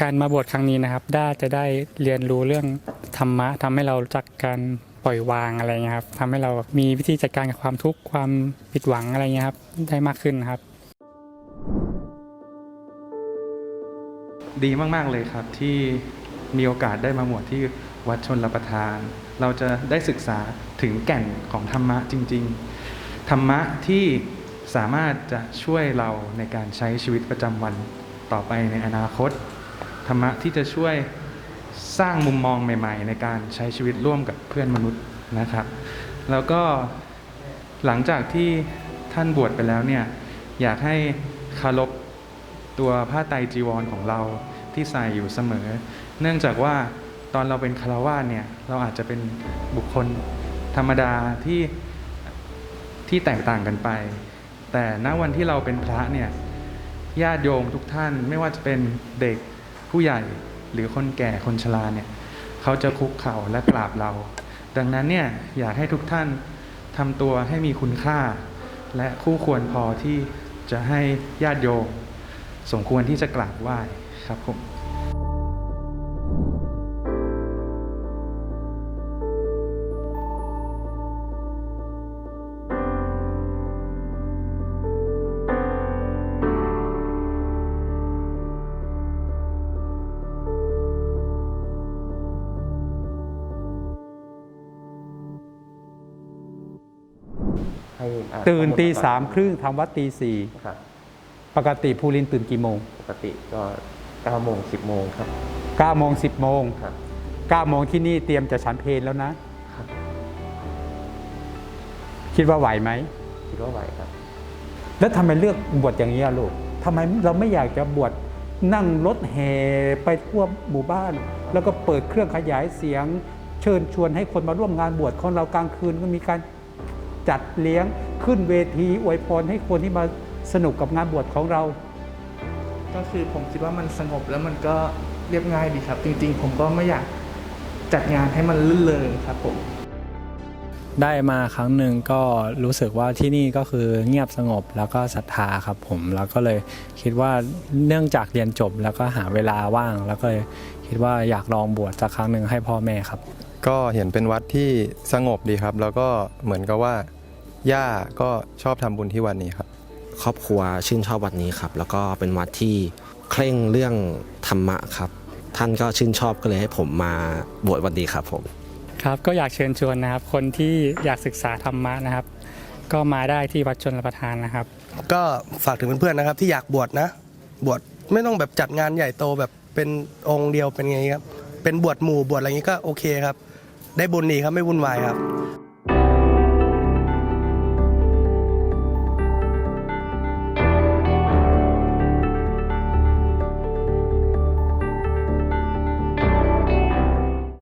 การมาบวชครั้งนี้นะครับ ด้าจะได้เรียนรู้เรื่องธรรมะทำให้เรารู้จักการปล่อยวางอะไรเงี้ยครับทำให้เรามีวิธีจัดการกับความทุกข์ความผิดหวังอะไรเงี้ยครับได้มากขึ้นครับ ดีมากๆเลยครับที่มีโอกาสได้มาบวชที่วัดชนรประทาน เราจะได้ศึกษาถึงแก่นของธรรมะจริง ๆ ธรรมะที่สามารถจะช่วยเราในการใช้ชีวิตประจำวันต่อไปในอนาคต ธรรมะที่จะช่วยสร้างมุมมองใหม่ ๆ ในการใช้ชีวิตร่วมกับเพื่อนมนุษย์นะครับ แล้วก็หลังจากที่ท่านบวชไปแล้วเนี่ยอยากให้คารพตัวผ้าไตรจีวรของเราที่ใส่อยู่เสมอ เนื่องจากว่าตอนเราเป็นคารวาสเนี่ยเราอาจจะเป็นบุคคลธรรมดาที่ที่แตกต่างกันไป แต่ณวันที่เราเป็นพระเนี่ยญาติโยมทุกท่านไม่ว่าจะเป็นเด็ก ผู้ใหญ่หรือคนแก่คนชราเนี่ยเขาจะคุกเข่าและกราบเรา ดังนั้นเนี่ยอยากให้ทุกท่านทำตัวให้มีคุณค่า และคู่ควรพอที่จะให้ญาติโยมสมควรที่จะกราบไหว้ครับผม ให้อ่านตื่นข้อมูลตีก่อสามครึ่งทำวัดตีสี่ครับปกติภูรินทร์ตื่นกี่โมงปกติก็9โมง10โมงครับ9ก้าโมงสิบโมงครับ เก้าโมงที่นี่เตรียมจะฉันเพลแล้วนะ ครับ คิดว่าไหวไหม คิดว่าไหวครับ แล้วทำไมเลือกบวชอย่างนี้อะลูกทำไมเราไม่อยากจะบวชนั่งรถแห่ไปทั่วหมู่บ้าน แล้วก็เปิดเครื่องขยายเสียง เชิญชวนให้คนมาร่วมงานบวชของเรากลางคืนก็มีการ จัดเลี้ยงขึ้นเวทีอวยพรให้คนที่มาสนุกกับงานบวชของเรา ก็คือผมคิดว่ามันสงบแล้วมันก็เรียบง่ายดีครับ จริงๆ ผมก็ไม่อยากจัดงานให้มันลื่นเริงครับผมได้มาครั้งหนึ่งก็รู้สึกว่าที่นี่ก็คือเงียบสงบแล้วก็ศรัทธาครับผมแล้วก็เลยคิดว่าเนื่องจากเรียนจบแล้วก็หาเวลาว่าง แล้วก็เลยคิดว่าอยากลองบวชสักครั้งหนึ่งให้พ่อแม่ครับ ก็เห็นเป็นวัดที่สงบดีครับ แล้วก็เหมือนกับว่าย่าก็ชอบทำบุญที่วัดนี้ครับ ครอบครัวชื่นชอบวัดนี้ครับ แล้วก็เป็นวัดที่เคร่งเรื่องธรรมะครับ ท่านก็ชื่นชอบก็เลยให้ผมมาบวชวันนี้ครับผมครับก็อยากเชิญชวนนะครับ คนที่อยากศึกษาธรรมะนะครับ ก็มาได้ที่วัดชนรประทานนะครับ ก็ฝากถึงเพื่อนๆนะครับ ที่อยากบวชนะ บวชไม่ต้องแบบจัดงานใหญ่โตแบบเป็นองค์เดียวเป็นไงครับเป็นบวชหมู่บวชอะไรอย่างนี้ก็โอเคครับ ได้บุญดีครับไม่วุ่นวายครับ